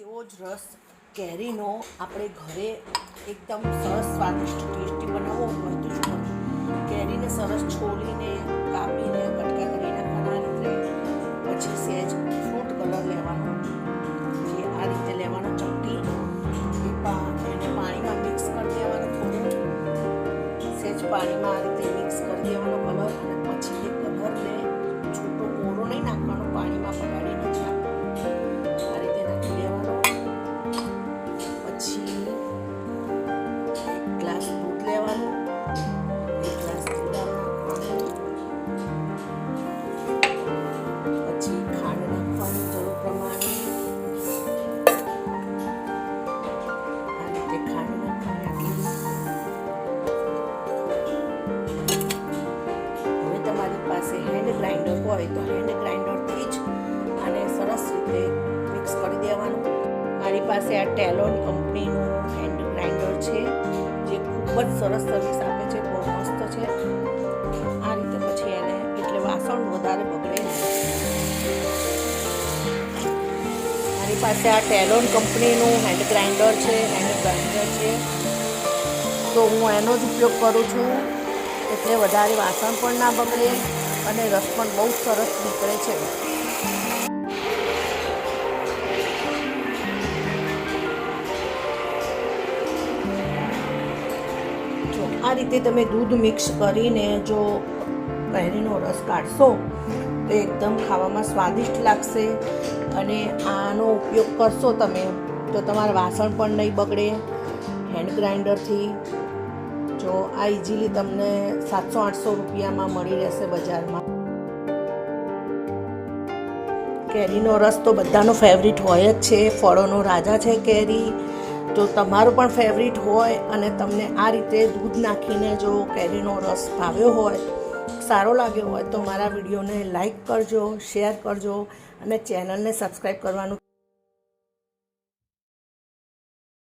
એવો જ રસ કેરીનો આપણે ઘરે એકદમ સરસ સ્વાદિષ્ટ ટેસ્ટી બનાવવો હોય તો શું કેરીને સરસ છોલીને, કાપીને, કટકા કરીને નાખવાના રીતે પછી સહેજ ફ્રૂટ કલર લેવાનો. જે આ રીતે લેવાનો ચપટી એને પાણીમાં મિક્સ કરી દેવાનો થોડું. સહેજ પાણીમાં આ રીતે મિક્સ કરી દેવાનો કલર અને પછી એ કલરને હોય તો હેન્ડ ગ્રાઇન્ડરથી જ આને સરસ રીતે મિક્સ કરી દેવાનું. મારી પાસે આ ટેલોન કંપનીનું હેન્ડ ગ્રાઇન્ડર છે, જે ખૂબ જ સરસ સર્વિસ આપે છે, બહુ મસ્ત છે. આ રીતે પછી એને એટલે વાસણ વધારે બગડે મારી પાસે આ ટેલોન કંપનીનું હેન્ડ ગ્રાઇન્ડર છે હેન્ડ ગ્રાઇન્ડર છે. તો હું એનો જ ઉપયોગ કરું છું, એટલે વધારે વાસણ પણ ના બગડે. અને રસ પણ બહુ સરસ નીકળે છે. જો, આ રીતે તમે દૂધ મિક્સ કરીને જો કેરીનો રસ કાઢશો, તો એકદમ ખાવામાં સ્વાદિષ્ટ લાગશે અને આનો ઉપયોગ કરશો તમે, તો તમારા વાસણ પણ નહીં બગડે. હેન્ડ ગ્રાઇન્ડરથી જો આ ઇઝીલી તમને સાતસો, આઠસો રૂપિયામાં મળી રહેશે બજારમાં. કેરીનો રસ તો બધાનો ફેવરિટ હોય જ છે. ફળોનો રાજા છે કેરી. તો તમારો પણ ફેવરિટ હોય અને તમને આ રીતે દૂધ નાખીને જો કેરીનો રસ ભાવ્યો હોય, સારો લાગ્યો હોય તો મારા વિડીયોને લાઈક કરજો શેર કરજો અને ચેનલને સબસ્ક્રાઈબ કરવાનું